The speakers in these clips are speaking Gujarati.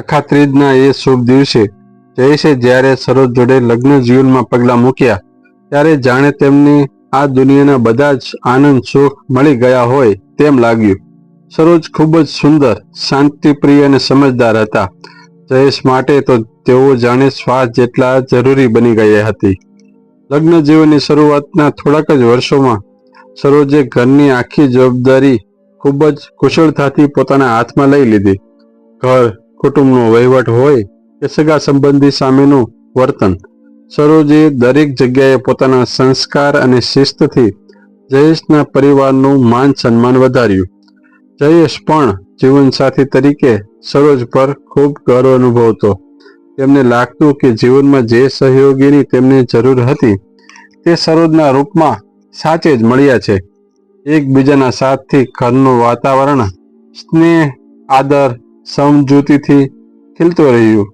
અખા ત્રીજના એ શુભ દિવસે જયસે જ્યારે સરોજ જોડે લગ્ન જીવનમાં પગલાં મૂક્યા, ત્યારે જાણે તેમને આ દુનિયાના બધા જ આનંદ, સુખ મળી ગયા હોય તેમ લાગ્યું. સરોજ ખૂબ જ સુંદર, શાંતિપ્રિય અને સમજદાર હતા. જયેશ માટે તો તેઓ જાણે શ્વાસ જેટલા જરૂરી બની ગયા હતી. લગ્ન જીવનની શરૂઆતના થોડાક જ વર્ષોમાં સરોજે ઘરની આખી જવાબદારી ખૂબ જ કુશળતાથી પોતાના હાથમાં લઈ લીધી. ઘર, કુટુંબનો વહીવટ હોય, કે સગા સંબંધી સામેનું વર્તન. સરોજે દરેક જગ્યાએ પોતાના સંસ્કાર અને શિસ્તથી જયેશના પરિવારનું માન સન્માન વધાર્યું. જયેશ પણ જીવનસાથી તરીકે સરોજ પર ખૂબ ગર્વ અનુભવતો. તેમને લાગતું કે જીવનમાં જે સહયોગીની તેમને જરૂર હતી, તે સરોજના રૂપમાં સાચે જ મળ્યા છે. એકબીજાના સાથથી ઘરનું વાતાવરણ, સ્નેહ, આદર, સમજૂતીથી ખીલતું રહ્યું.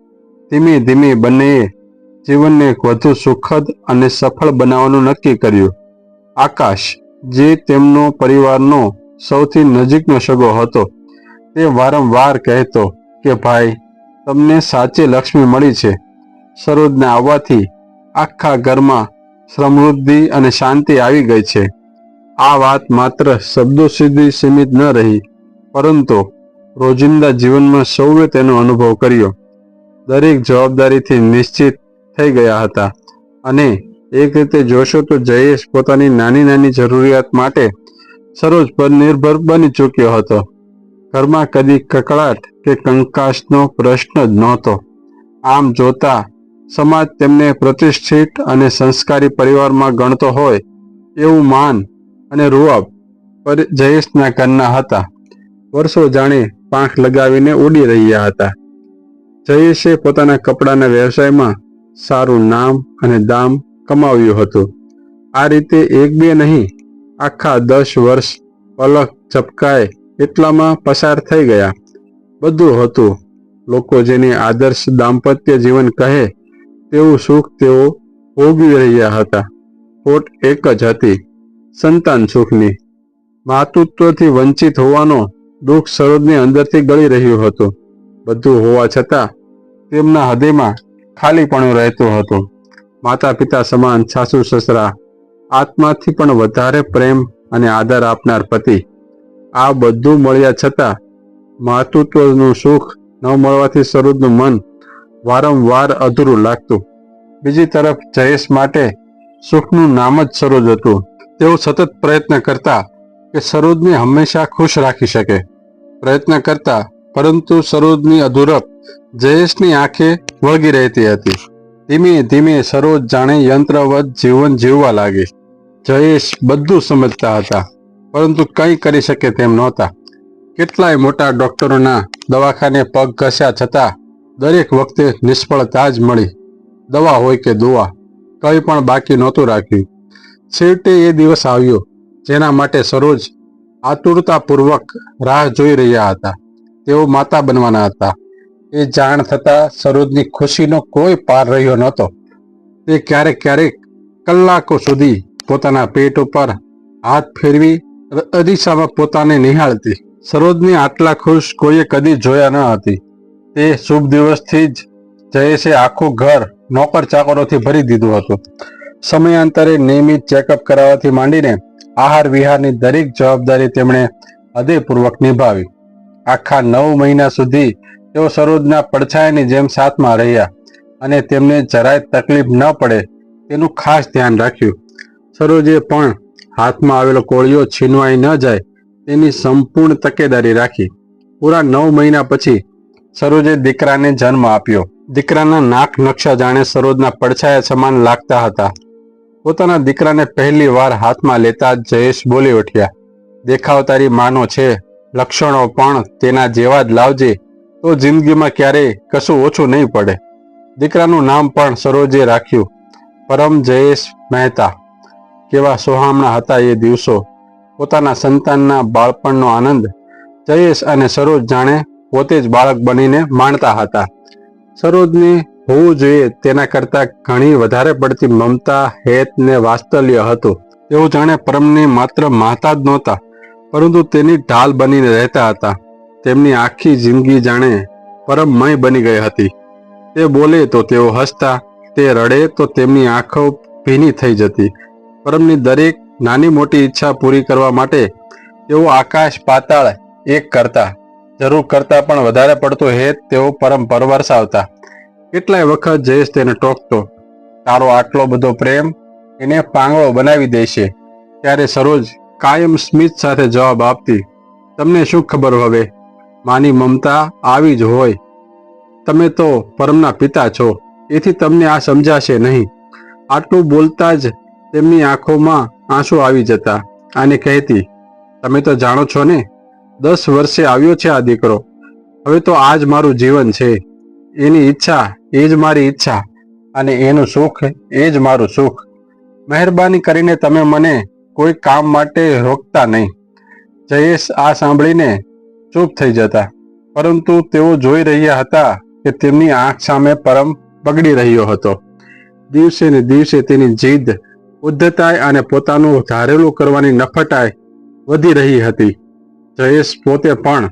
ધીમે ધીમે બંનેએ જીવનને વધુ સુખદ અને સફળ બનાવવાનું નક્કી કર્યું. આકાશ, જે તેમનો પરિવારનો સૌથી નજીકનો સગો હતો, તે વારંવાર કહેતો કે, ભાઈ, તમને સાચી લક્ષ્મી મળી છે. સરોજને આવવાથી આખા ઘરમાં સમૃદ્ધિ અને શાંતિ આવી ગઈ છે. આ વાત માત્ર શબ્દો સુધી સીમિત ન રહી, પરંતુ રોજિંદા જીવનમાં સૌએ તેનો અનુભવ કર્યો. દરેક જવાબદારીથી નિશ્ચિત થઈ ગયા હતા અને એક રીતે જોશો તો જયેશ પોતાની નાની નાની જરૂરિયાત માટે સરોજ પર નિર્ભર બની ચૂક્યો હતો. ઘરમાં કદી કકળાટ કે કંકાશનો પ્રશ્ન જ નહોતો. આમ જોતા સમાજ તેમને પ્રતિષ્ઠિત અને સંસ્કારી પરિવારમાં ગણતો હોય એવું માન અને રૂઆબ પર જયેશના કન્ના હતા. વર્ષો જાણે પાંખ લગાવીને ઉડી રહ્યા હતા. જયેશે પોતાના કપડાના વ્યવસાયમાં સારું નામ અને દામ કમાવ્યું હતું. આ રીતે એક બે નહીં, આખા દસ વર્ષ પલક ઝપકાય એટલામાં પસાર થઈ ગયા. બધું હતું. લોકો જેને આદર્શ દાંપત્ય જીવન કહે, તેવું સુખ તેઓ ભોગવી રહ્યા હતા. ખોટ એક જ હતી. સંતાન સુખની. માતૃત્વથી વંચિત હોવાનો દુઃખ સરોજની અંદરથી ગળી રહ્યું હતું. બધું હોવા છતાં તેમના હૃદયમાં ખાલીપણું રહેતું હતું. માતા પિતા સમાન સાસુ સસરા, આત્માથી પણ વધારે પ્રેમ અને આદર આપનાર પતિ. આ બધું મળ્યા છતાં માતૃત્વનું સુખ ન મળવાથી સરોજનું મન વારંવાર અધૂરું લાગતું. બીજી તરફ જયેશ માટે સુખનું નામ જ સરોજ હતું. તેઓ સતત પ્રયત્ન કરતા કે સરોજને હંમેશા ખુશ રાખી શકે. પ્રયત્ન કરતા, પરંતુ સરોજની અધૂરપ જયેશની આંખે વળગી રહેતી હતી. ધીમે ધીમે સરોજ જાણે યંત્રવત જીવન જીવવા લાગી. જયેશ બધું સમજતા હતા, પરંતુ કંઈ કરી શકે તેમ નહોતા. કેટલાય મોટા ડોક્ટરોના દવાખાને પગ ઘસ્યા છતાં દરેક વખતે નિષ્ફળતા જ મળી. દવા હોય કે દુવા, કંઈ પણ બાકી નહોતું રાખ્યું. છેવટે એ દિવસ આવ્યો, જેના માટે સરોજ આતુરતાપૂર્વક રાહ જોઈ રહ્યા હતા. તેઓ માતા બનવાના હતા. એ જાણ થતાં સરોજની ખુશીનો કોઈ પાર રહ્યો નહોતો. તે ક્યારેક ક્યારેક કલાકો સુધી પોતાના પેટ ઉપર હાથ ફેરવી અરીસામાં પોતાને નિહાળતી. સરોજની આટલા ખુશ કોઈએ કદી જોયા ન હતી. તે શુભ દિવસથી જ જયેશે આખું ઘર નોકર ચાકરોથી ભરી દીધું હતું. સમયાંતરે નિયમિત ચેકઅપ કરાવવાથી માંડીને આહાર વિહારની દરેક જવાબદારી તેમણે હૃદયપૂર્વક નિભાવી. આખા નવ મહિના સુધી તેઓ સરોજના પડછાયાની જેમ સાથમાં રહ્યા અને તેમને જરાય તકલીફ ન પડે તેનું ખાસ ધ્યાન રાખ્યું. સરોજે પણ હાથમાં આવેલો કોળિયો છીનવાઈ ન જાય તેની સંપૂર્ણ તકેદારી રાખી. પૂરા નવ મહિના પછી સરોજે દીકરાને જન્મ આપ્યો. દીકરાના નાક નકશા જાણે સરોજના પડછાયા સમાન લાગતા હતા. પોતાના દીકરાને પહેલી વાર હાથમાં લેતા જયેશ બોલી ઉઠ્યા, દેખાવ તારી માનો છે, લક્ષણો પણ તેના જેવા જ લાવજે, તો જિંદગીમાં ક્યારેય કશું ઓછું નહીં પડે. દીકરાનું નામ પણ સરોજે રાખ્યું, પરમ જયેશ મહેતા. કેવા સોહામણા હતા એ દિવસો. પોતાના સંતાનના બાળપણનો આનંદ જયેશ અને સરોજ જાણે પોતે જ બાળક બનીને માણતા હતા. સરોજને હોવું જોઈએ તેના કરતા ઘણી વધારે પડતી મમતા, હેત ને વાત્સલ્ય હતું. તેઓ જાણે પરમની માત્ર માતા જ નહોતા, પરંતુ તેની ઢાલ બનીને રહેતા હતા. તેમની આખી જિંદગી જાણે પરમમય બની ગઈ હતી. તે બોલે તો તેઓ હસતા, તે રડે તો તેમની આંખો ભીની થઈ જતી. પરમની દરેક નાની મોટી ઈચ્છા પૂરી કરવા માટે તેઓ આકાશ પાતાળ એક કરતા, જરૂર કરતા પણ વધારે પડતો હેત તેઓ પરમ પર વરસાવતા કેટલાય વખત જયેશ તેને ટોકતો, તારો આટલો બધો પ્રેમ એને પાંગળો બનાવી દેશે. ત્યારે સરોજ કાયમ સ્મિત સાથે જવાબ આપતી, તમને શું ખબર હવે? માની મમતા આવી જ હોય. તમે તો પરમના પિતા છો, એથી તમને આ સમજાશે નહીં. આટલું બોલતા જ તેમની આંખોમાં આંસુ આવી જતા અને કહેતી, તમે તો જાણો છો ને, દસ વર્ષે આવ્યો છે આ દીકરો. હવે તો આ જ મારું જીવન છે. એની ઈચ્છા, એ જ મારી ઈચ્છા અને એનું સુખ, એ જ મારું સુખ. મહેરબાની કરીને તમે મને કોઈ કામ માટે રોકતા નહીં. જયેશ આ સાંભળીને ચૂપ થઈ જતા. પરંતુ તેઓ જોઈ રહ્યા હતા કે તેમની આંખ સામે પરમ બગડી રહ્યો હતો. દિવસે ને દિવસે તેની જીદ ઉદ્ધતાઈ અને પોતાનું ધારેલું કરવાની નફટાઈ વધી રહી હતી. જયેશ પોતે પણ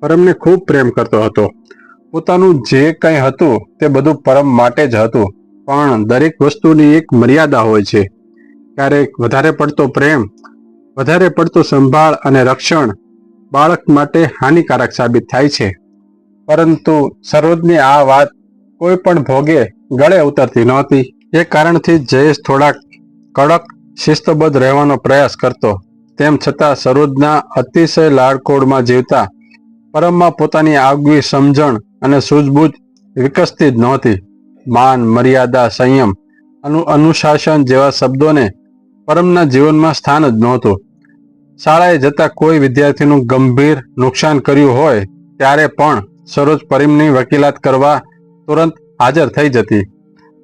પરમને ખૂબ પ્રેમ કરતો હતો. પોતાનું જે કંઈ હતું તે બધું પરમ માટે જ હતું. પણ દરેક વસ્તુની એક મર્યાદા હોય છે. ક્યારેક વધારે પડતો પ્રેમ, વધારે પડતો સંભાળ અને રક્ષણ બાળક માટે હાનિકારક સાબિત થાય છે. પરંતુ સરોજની આ વાત કોઈ પણ ભોગે ગળે ઉતરતી નહોતી. એ કારણથી જયેશ થોડાક કડક, શિસ્તબદ્ધ રહેવાનો પ્રયાસ કરતો. તેમ છતાં સરોજના અતિશય લાડકોડમાં જીવતા, પરમમાં પોતાની આગવી સમજણ અને સૂઝબૂઝ વિકસતી જ નહોતી. માન, મર્યાદા, સંયમ, અનુ, અનુશાસન જેવા શબ્દોને પરમના જીવનમાં સ્થાન જ નહોતું. શાળાએ જતા કોઈ વિદ્યાર્થીનું ગંભીર નુકસાન કર્યું હોય, ત્યારે પણ સરોજ પરિમની વકીલાત કરવા તુરંત હાજર થઈ જતી.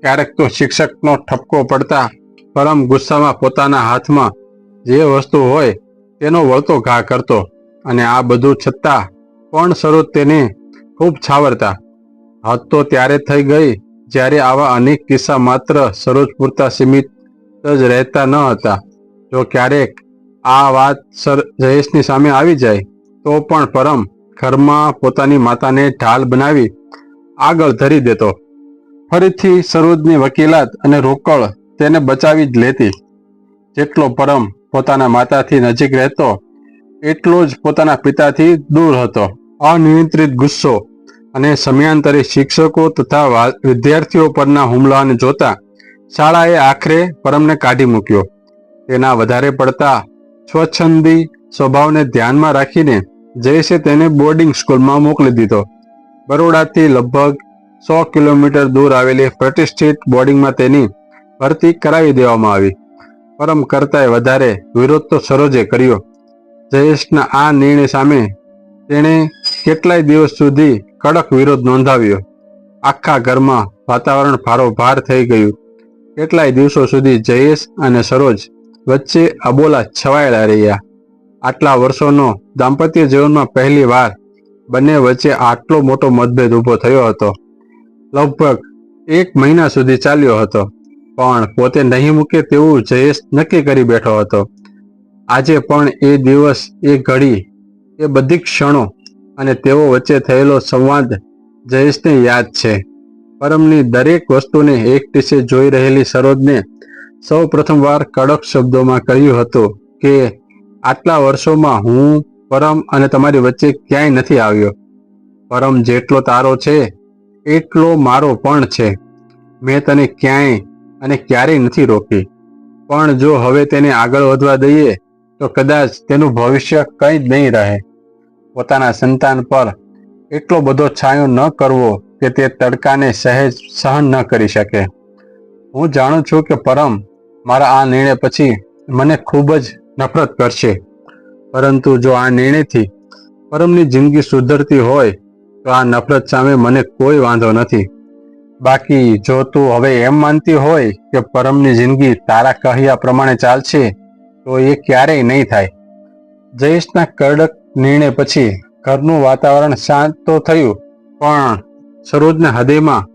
ક્યારેક તો શિક્ષકનો ઠપકો પડતા પરમ ગુસ્સામાં પોતાના હાથમાં જે વસ્તુ હોય, તેનો વળતો ઘા કરતો. અને આ બધું છતાં પણ સરોજ તેને ખૂબ છાવરતા. હદ તો ત્યારે થઈ ગઈ જ્યારે આવા અનેક કિસ્સા માત્ર સરોજ પૂરતા સીમિત જ રહેતા ન હતા. જો ક્યારેક આ વાત સર જયેશની સામે આવી જાય, તો પણ પરમ ઘરમાં પોતાની માતાને ઢાલ બનાવી આગળ ધરી દેતો. ફરીથી સરોજની વકીલાત અને રોકડ તેને બચાવી જ લેતી. જેટલો પરમ પોતાના માતાથી નજીક રહેતો, એટલો જ પોતાના પિતાથી દૂર હતો. અનિયંત્રિત ગુસ્સો અને સમયાંતરે શિક્ષકો તથા વિદ્યાર્થીઓ પરના હુમલાને જોતા શાળાએ આખરે પરમને કાઢી મૂક્યો. તેના વધારે પડતા સ્વચ્છંદી સ્વભાવને ધ્યાનમાં રાખીને જયેશે તેને બોર્ડિંગ સ્કૂલમાં મોકલી દીધો. બરોડાથી લગભગ સો કિલોમીટર દૂર આવેલી પ્રતિષ્ઠિત બોર્ડિંગમાં તેની ભરતી કરાવી દેવામાં આવી. પરમ કરતાંય વધારે વિરોધ તો સરોજે કર્યો. જયેશના આ નિર્ણય સામે તેણે કેટલાય દિવસ સુધી કડક વિરોધ નોંધાવ્યો. આખા ઘરમાં વાતાવરણ ભારોભાર થઈ ગયું. કેટલાય દિવસો સુધી જયેશ અને સરોજ વચ્ચે અબોલા છવાયેલા રહ્યા. આટલા વર્ષોનો દાંપત્ય જીવનમાં પહેલી વાર બંને વચ્ચે આટલો મોટો મતભેદ ઊભો થયો હતો. લગભગ એક મહિના સુધી ચાલ્યો હતો, પણ પોતે નહીં મૂકે તેવું જયેશ નક્કી કરી બેઠો હતો. આજે પણ એ દિવસ, એ ઘડી, એ બધી ક્ષણો અને તેઓ વચ્ચે થયેલો સંવાદ જયેશને યાદ છે. પરમની દરેક વસ્તુને એક ટીસે જોઈ રહેલી સરોજને સૌ પ્રથમવાર કડક શબ્દોમાં કહ્યું હતું કે, આટલા વર્ષોમાં હું, પરમ અને તમારી વચ્ચે ક્યાંય નથી આવ્યો. પરમ જેટલો તારો છે, એટલો મારો પણ છે. મેં તને ક્યાંય અને ક્યારેય નથી રોકી. પણ જો હવે તેને આગળ વધવા દઈએ, તો કદાચ તેનું ભવિષ્ય કંઈ જ નહીં રહે. પોતાના સંતાન પર એટલો બધો છાંયો ન કરવો કે તે તડકાને સહેજ સહન ન કરી શકે. હું જાણું છું કે પરમ મારા આ નિર્ણય પછી મને ખૂબ જ નફરત કરશે. પરંતુ જો આ નિર્ણયથી પરમની જિંદગી સુધરતી હોય તો આ નફરત સામે મને કોઈ વાંધો નથી. બાકી જો તું હવે એમ માનતી હોય કે પરમની જિંદગી તારા કહ્યા પ્રમાણે ચાલશે, તો એ ક્યારેય નહીં થાય. જયેશના કડક નિર્ણય પછી ઘરનું વાતાવરણ શાંત તો થયું, પણ સરોજના હૃદયમાં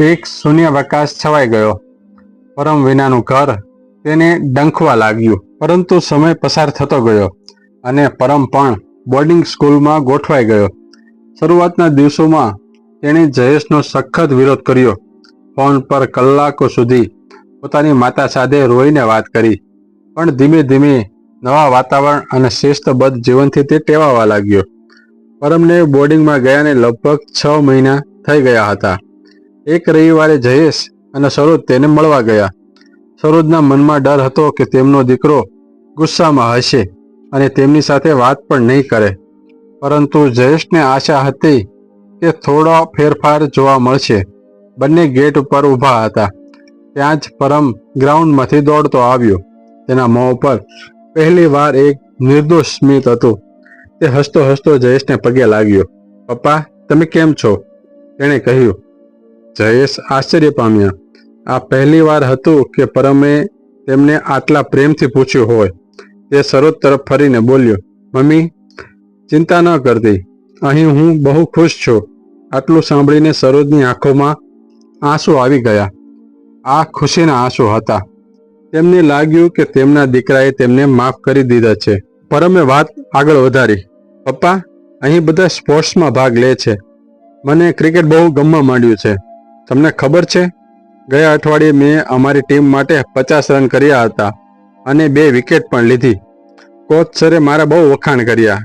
એક શૂન્યાવકાશ છવાઈ ગયો. પરમ વિનાનું ઘર તેને ડંખવા લાગ્યું, પરંતુ સમય પસાર થતો ગયો અને પરમ પણ બોર્ડિંગ સ્કૂલમાં ગોઠવાઈ ગયો. શરૂઆતના દિવસોમાં તેણે જયેશનો સખત વિરોધ કર્યો. ફોન પર કલાકો સુધી પોતાની માતા સાથે રોઈને વાત કરી, પણ ધીમે ધીમે નવા વાતાવરણ અને શિસ્તબદ્ધ જીવનથી તે ટેવાવા લાગ્યો. પરમને બોર્ડિંગમાં ગયાને લગભગ છ મહિના થઈ ગયા હતા. એક રવિવારે જયેશ અને સરોજ તેને મળવા ગયા. સરોજના મનમાં ડર હતો કે તેમનો દીકરો ગુસ્સામાં હશે અને તેમની સાથે વાત પણ નહીં કરે. પરંતુ જયેશને આશા હતી કે થોડો ફેરફાર જોવા મળશે. બંને ગેટ ઉપર ઊભા હતા. ત્યાં જ પરમ ગ્રાઉન્ડમાંથી દોડતો આવ્યો. તેના મોં ઉપર પહેલી વાર એક નિર્દોષ સ્મિત હતું. તે હસતો હસતો જયેશને પગે લાગ્યો. પપ્પા, તમે કેમ છો? તેણે કહ્યું. જયેશ આશ્ચર્ય પામ્યા. આ પહેલી વાર હતું કે પરમે તેમને આટલા પ્રેમથી પૂછ્યું હોય. તે સરોજ તરફ ફરીને બોલ્યો. મમ્મી, ચિંતા ન કરતી. અહીં હું બહુ ખુશ છું. આટલું સાંભળીને સરોજની આંખોમાં આંસુ આવી ગયા. આ ખુશીના આંસુ હતા. તેમને લાગ્યું કે તેમના દીકરાએ તેમને માફ કરી દીધા છે. પરમે વાત આગળ વધારી. પપ્પા, અહીં બધા સ્પોર્ટ્સમાં ભાગ લે છે. મને ક્રિકેટ બહુ ગમવા માંડ્યું છે. તમને ખબર છે? ગયા અઠવાડિયે મેં અમારી ટીમ માટે પચાસ રન કર્યા હતા અને બે વિકેટ પણ લીધી. કોચ સરે મારા બહુ વખાણ કર્યા.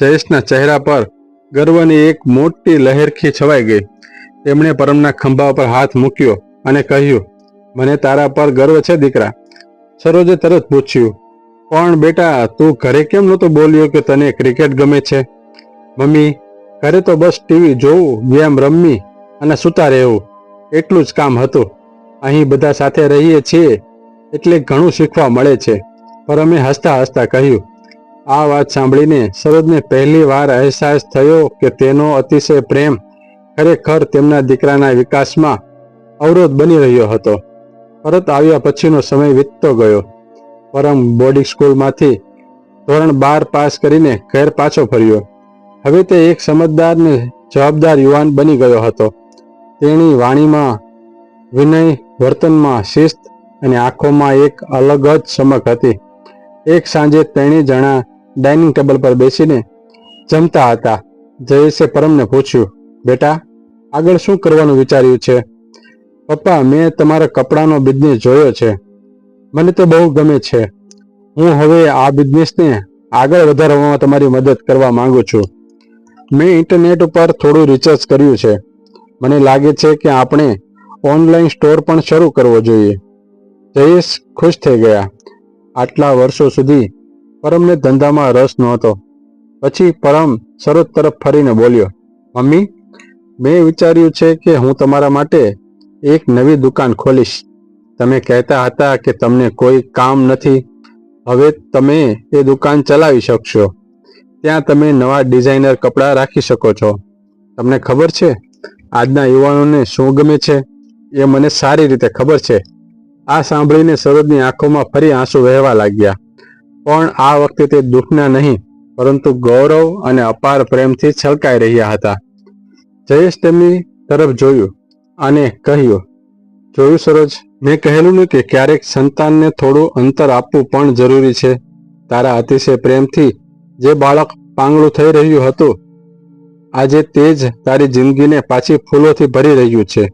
જયેશના ચહેરા પર ગર્વની એક મોટી લહેરખી છવાઈ ગઈ. તેમણે પરમના ખંભા પર હાથ મૂક્યો અને કહ્યું, મને તારા પર ગર્વ છે, દીકરા. સરોજે તરત પૂછ્યું પણ બેટા, તું ઘરે કેમ નહોતો બોલ્યો કે તને ક્રિકેટ ગમે છે? મમ્મી, ઘરે તો બસ ટીવી જોવું ગેમ રમવી અને સૂતા રહેવું. એટલું જ કામ હતું. અહીં બધા સાથે રહીએ છીએ એટલે ઘણું શીખવા મળે છે. પર અમે હસતા હસતા કહ્યું, આ વાત સાંભળીને સરોજને પહેલી વાર અહેસાસ થયો કે તેનો અતિશય પ્રેમ ખરેખર તેમના દીકરાના વિકાસમાં અવરોધ બની રહ્યો હતો. પરત આવ્યા પછીનો સમય વીતતો ગયો. પરમ બોર્ડિંગ સ્કૂલમાંથી ધોરણ બાર પાસ કરીને ઘેર પાછો ફર્યો. હવે તે એક સમજદાર ને જવાબદાર યુવાન બની ગયો હતો. તેની વાણીમાં વિનય વર્તનમાં શિસ્ત અને આંખોમાં એક અલગ જ ચમક હતી. એક સાંજે ત્રણેય જણા ડાઇનિંગ ટેબલ પર બેસીને જમતા હતા. જયેશે પરમને પૂછ્યું, બેટા, આગળ શું કરવાનું વિચાર્યું છે? પપ્પા, મેં તમારા કપડાનો બિઝનેસ જોયો છે. મને તો બહુ ગમે છે. હું હવે આ બિઝનેસને આગળ વધારવામાં તમારી મદદ કરવા માંગુ છું. મેં ઇન્ટરનેટ ઉપર થોડું રિસર્ચ કર્યું છે. મને લાગે છે કે આપણે ઓનલાઈન સ્ટોર પણ શરૂ કરવો જોઈએ. જયેશ ખુશ થઈ ગયા. આટલા વર્ષો સુધી પરમને ધંધામાં રસ નહોતો. પછી પરમ સરોજ તરફ ફરીને બોલ્યો, મમ્મી, મેં વિચાર્યું છે કે હું તમારા માટે એક નવી દુકાન ખોલીશ. તમે કહેતા હતા કે તમને કોઈ કામ નથી. હવે તમે એ દુકાન ચલાવી શકશો. ત્યાં તમે નવા ડિઝાઇનર કપડાં રાખી શકો છો. તમને ખબર છે? આજના યુવાનોને શું ગમે છે? એ મને સારી રીતે ખબર છે. આ સાંભળીને સરોજની આંખોમાં ફરી આંસુ વહેવા લાગ્યા. પણ આ વખતે તે દુઃખના નહીં, પરંતુ ગૌરવ અને અપાર પ્રેમથી છલકાઈ રહ્યા હતા. જયેશ તેમની તરફ જોયું. અને કહ્યું, જોયું સરોજ, મેં કહેલું ને કે ક્યારેક સંતાનને થોડું અંતર આપવું પણ જરૂરી છે. તારા અતિશય પ્રેમથી જે બાળક પાંગળું થઈ રહ્યું હતું, આજે તે જ તારી જિંદગીને પાછી ફૂલોથી ભરી રહ્યું છે.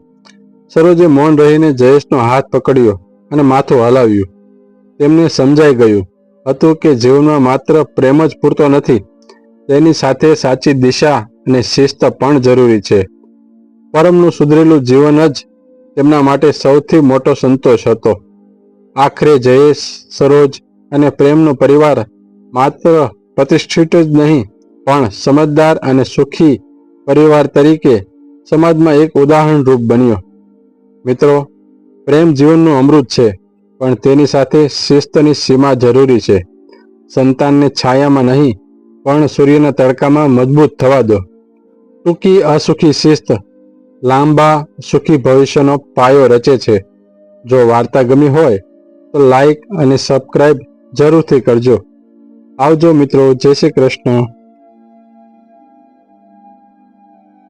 સરોજે મૌન રહીને જયેશનો હાથ પકડ્યો અને માથું હલાવ્યું. તેમને સમજાઈ ગયું હતું કે જીવનમાં માત્ર પ્રેમ જ પૂરતો નથી, તેની સાથે સાચી દિશા અને શિસ્ત પણ જરૂરી છે. પરમનું સુધરેલું જીવન જ તેમના માટે સૌથી મોટો સંતોષ હતો. આખરે જયેશ, સરોજ અને પ્રેમનો પરિવાર માત્ર પ્રતિષ્ઠિત જ નહીં, પણ સમજદાર અને સુખી પરિવાર તરીકે સમાજમાં એક ઉદાહરણ રૂપ બન્યો. મિત્રો, પ્રેમ જીવનનું અમૃત છે, પણ તેની સાથે શિસ્તની સીમા જરૂરી છે. સંતાનને છાયામાં નહીં, પણ સૂર્યના તડકામાં મજબૂત થવા દો. ટૂંકી અસુખી શિસ્ત લાંબા, સુખી ભવિષ્યનો પાયો રચે છે. જો વાર્તા ગમી હોય, તો લાઈક અને સબસ્ક્રાઈબ જરૂરથી કરજો. આવજો મિત્રો, જય શ્રી કૃષ્ણ.